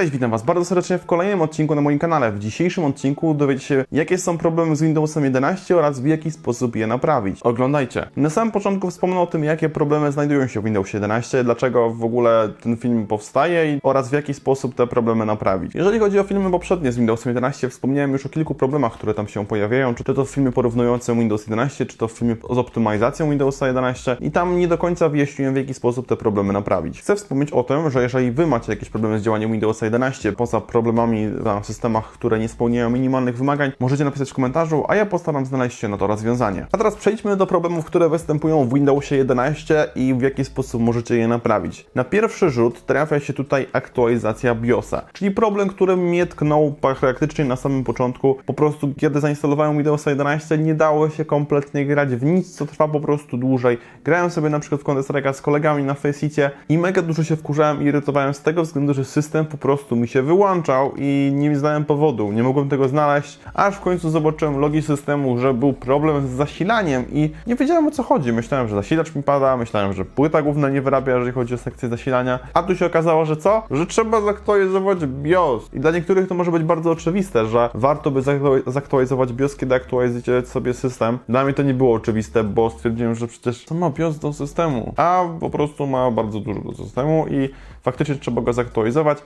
Cześć, witam Was bardzo serdecznie w kolejnym odcinku na moim kanale. W dzisiejszym odcinku dowiecie się, jakie są problemy z Windowsem 11 oraz w jaki sposób je naprawić. Oglądajcie. Na samym początku wspomnę o tym, jakie problemy znajdują się w Windowsie 11, dlaczego w ogóle ten film powstaje oraz w jaki sposób te problemy naprawić. Jeżeli chodzi o filmy poprzednie z Windowsem 11, wspomniałem już o kilku problemach, które tam się pojawiają, czy to w filmie porównującym Windows 11, czy to w filmie z optymalizacją Windowsa 11 i tam nie do końca wyjaśniłem, w jaki sposób te problemy naprawić. Chcę wspomnieć o tym, że jeżeli Wy macie jakieś problemy z działaniem Windowsa 11, poza problemami na systemach, które nie spełniają minimalnych wymagań, możecie napisać w komentarzu, a ja postaram znaleźć się na to rozwiązanie. A teraz przejdźmy do problemów, które występują w Windowsie 11 i w jaki sposób możecie je naprawić. Na pierwszy rzut trafia się tutaj aktualizacja BIOSa, czyli problem, który mnie tknął praktycznie na samym początku. Po prostu, kiedy zainstalowałem Windowsa 11, nie dało się kompletnie grać w nic, co trwa po prostu dłużej. Grałem sobie na przykład w Counter z kolegami na Faceitie i mega dużo się wkurzałem i irytowałem z tego względu, że system po prostu mi się wyłączał i nie znałem powodu, nie mogłem tego znaleźć, aż w końcu zobaczyłem logi systemu, że był problem z zasilaniem i nie wiedziałem o co chodzi. Myślałem, że zasilacz mi pada, myślałem, że płyta główna nie wyrabia, jeżeli chodzi o sekcję zasilania, a tu się okazało, że co? Że trzeba zaktualizować BIOS. I dla niektórych to może być bardzo oczywiste, że warto by zaktu- zaktualizować BIOS, kiedy aktualizujecie sobie system. Dla mnie to nie było oczywiste, bo stwierdziłem, że przecież to ma BIOS do systemu, a po prostu ma bardzo dużo do systemu i faktycznie trzeba go zaktualizować.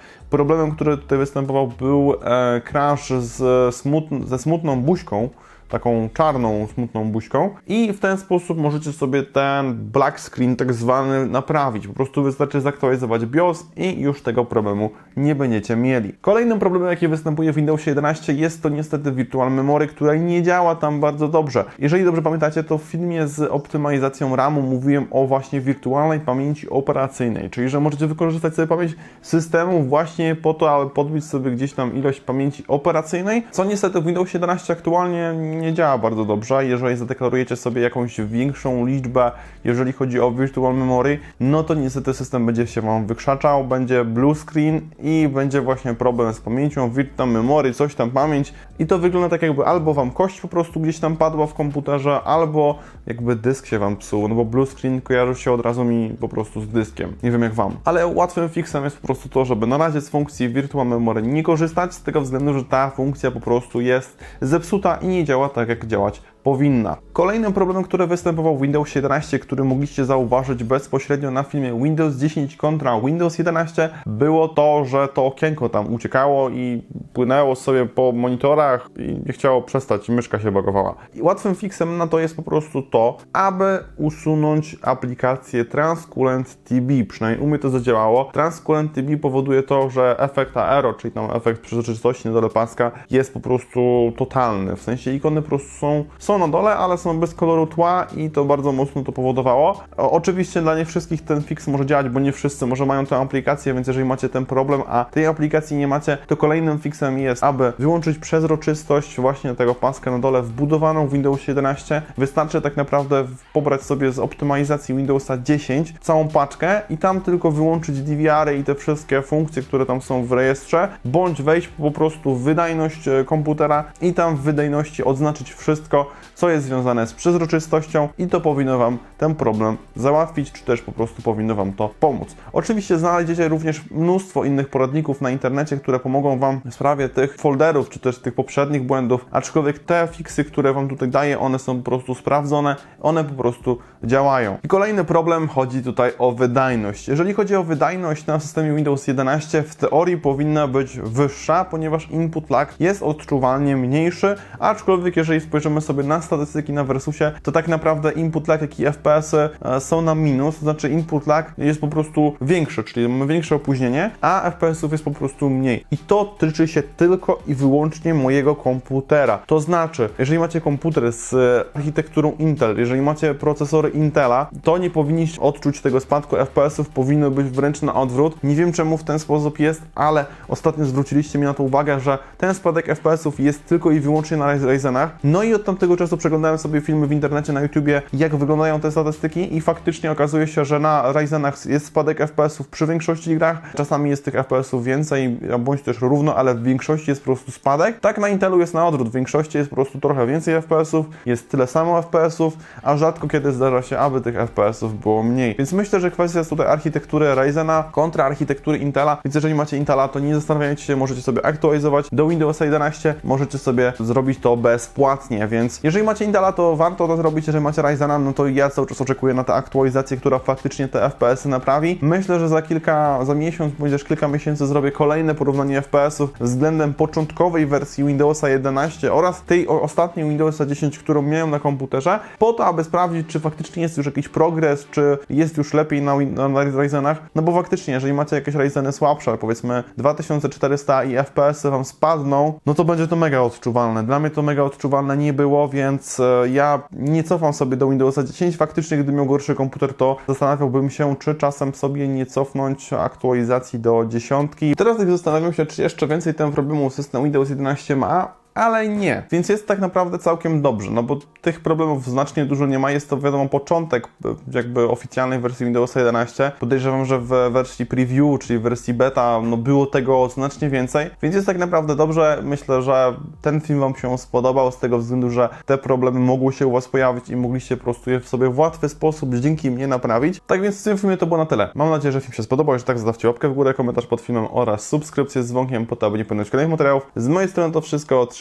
Problemem, który tutaj występował, był e, crash z smutn- ze smutną buźką, taką czarną, smutną buźką i w ten sposób możecie sobie ten black screen tak zwany naprawić. Po prostu wystarczy zaktualizować BIOS i już tego problemu nie będziecie mieli. Kolejnym problemem, jaki występuje w Windowsie 11 jest to niestety Virtual Memory, która nie działa tam bardzo dobrze. Jeżeli dobrze pamiętacie, to w filmie z optymalizacją RAMu mówiłem o właśnie wirtualnej pamięci operacyjnej, czyli że możecie wykorzystać sobie pamięć systemu właśnie po to, aby podbić sobie gdzieś tam ilość pamięci operacyjnej, co niestety w Windowsie 11 aktualnie nie działa bardzo dobrze. Jeżeli zadeklarujecie sobie jakąś większą liczbę, jeżeli chodzi o Virtual Memory, no to niestety system będzie się Wam wykrzaczał, będzie blue screen i będzie właśnie problem z pamięcią, Virtual Memory, coś tam pamięć i to wygląda tak jakby albo Wam kość po prostu gdzieś tam padła w komputerze, albo jakby dysk się Wam psuł, no bo blue screen kojarzy się od razu mi po prostu z dyskiem. Nie wiem jak Wam. Ale łatwym fixem jest po prostu to, żeby na razie z funkcji Virtual Memory nie korzystać, z tego względu, że ta funkcja po prostu jest zepsuta i nie działa tak jak działać powinna. Kolejnym problemem, który występował w Windows 11, który mogliście zauważyć bezpośrednio na filmie Windows 10 kontra Windows 11, było to, że to okienko tam uciekało i płynęło sobie po monitorach i nie chciało przestać, myszka się bagowała. I łatwym fixem na to jest po prostu to, aby usunąć aplikację Transcurrent TB, przynajmniej u mnie to zadziałało. Transcurrent TB powoduje to, że efekt aero, czyli tam efekt przezroczystości na dole paska jest po prostu totalny, w sensie ikony po prostu są, są na dole, ale są bez koloru tła i to bardzo mocno to powodowało. Oczywiście dla nie wszystkich ten fix może działać, bo nie wszyscy może mają tę aplikację, więc jeżeli macie ten problem, a tej aplikacji nie macie, to kolejnym fixem jest, aby wyłączyć przezroczystość właśnie tego paska na dole wbudowaną w Windows 11. Wystarczy tak naprawdę pobrać sobie z optymalizacji Windowsa 10 całą paczkę i tam tylko wyłączyć DVR-y i te wszystkie funkcje, które tam są w rejestrze, bądź wejść po prostu w wydajność e, komputera i tam w wydajności odznaczyć wszystko, co jest związane z przezroczystością i to powinno Wam ten problem załatwić, czy też po prostu powinno Wam to pomóc. Oczywiście znajdziecie również mnóstwo innych poradników na internecie, które pomogą Wam w sprawie tych folderów, czy też tych poprzednich błędów, aczkolwiek te fiksy, które Wam tutaj daję, one są po prostu sprawdzone, one po prostu działają. I kolejny problem chodzi tutaj o wydajność. Jeżeli chodzi o wydajność na systemie Windows 11, w teorii powinna być wyższa, ponieważ input lag jest odczuwalnie mniejszy, aczkolwiek jeżeli spojrzymy sobie na statystyki na Versusie, to tak naprawdę input lag, jak i FPS-y e, są na minus, to znaczy input lag jest po prostu większy, czyli mamy większe opóźnienie, a FPS-ów jest po prostu mniej. I to tyczy się tylko i wyłącznie mojego komputera. To znaczy, jeżeli macie komputer z e, architekturą Intel, jeżeli macie procesory Intela, to nie powinniście odczuć tego spadku FPS-ów, powinno być wręcz na odwrót. Nie wiem czemu w ten sposób jest, ale ostatnio zwróciliście mi na to uwagę, że ten spadek FPS-ów jest tylko i wyłącznie na Ryzenach. No i od tamtego czasu przeglądałem sobie filmy w internecie na YouTubie, jak wyglądają te statystyki i faktycznie okazuje się, że na Ryzenach jest spadek FPS-ów przy większości grach. Czasami jest tych FPS-ów więcej, bądź też równo, ale w większości jest po prostu spadek. Tak na Intelu jest na odwrót, w większości jest po prostu trochę więcej FPS-ów, jest tyle samo FPS-ów, a rzadko kiedy zdarza się, aby tych FPS-ów było mniej. Więc myślę, że kwestia jest tutaj architektury Ryzena kontra architektury Intela, więc jeżeli macie Intela, to nie zastanawiajcie się, możecie sobie aktualizować do Windowsa 11, możecie sobie zrobić to bezpłatnie, więc jeżeli macie Intela, to warto to zrobić, jeżeli macie Ryzena, no to ja cały czas oczekuję na tę aktualizację, która faktycznie te FPS-y naprawi. Myślę, że za kilka, za miesiąc, też kilka miesięcy zrobię kolejne porównanie FPS-ów względem początkowej wersji Windowsa 11 oraz tej ostatniej Windowsa 10, którą miałem na komputerze, po to, aby sprawdzić, czy faktycznie jest już jakiś progres, czy jest już lepiej na, Win- na Ryzenach, no bo faktycznie, jeżeli macie jakieś Ryzeny słabsze, powiedzmy 2400 i FPS-y Wam spadną, no to będzie to mega odczuwalne. Dla mnie to mega odczuwalne nie było, więc e, ja nie cofam sobie do Windowsa 10. Faktycznie, gdybym miał gorszy komputer, to zastanawiałbym się, czy czasem sobie nie cofnąć aktualizacji do dziesiątki. Teraz tak zastanawiam się, czy jeszcze więcej ten problemu system Windows 11 ma, ale nie. Więc jest tak naprawdę całkiem dobrze, no bo tych problemów znacznie dużo nie ma. Jest to wiadomo początek jakby oficjalnej wersji Windowsa 11. Podejrzewam, że w wersji preview, czyli w wersji beta, no było tego znacznie więcej, więc jest tak naprawdę dobrze. Myślę, że ten film Wam się spodobał z tego względu, że te problemy mogły się u Was pojawić i mogliście po prostu je w sobie w łatwy sposób dzięki mnie naprawić. Tak więc w tym filmie to było na tyle. Mam nadzieję, że film się spodobał. Jeśli tak, zostawcie łapkę w górę, komentarz pod filmem oraz subskrypcję z dzwonkiem po to, aby nie pominąć kolejnych materiałów. Z mojej strony to wszystko.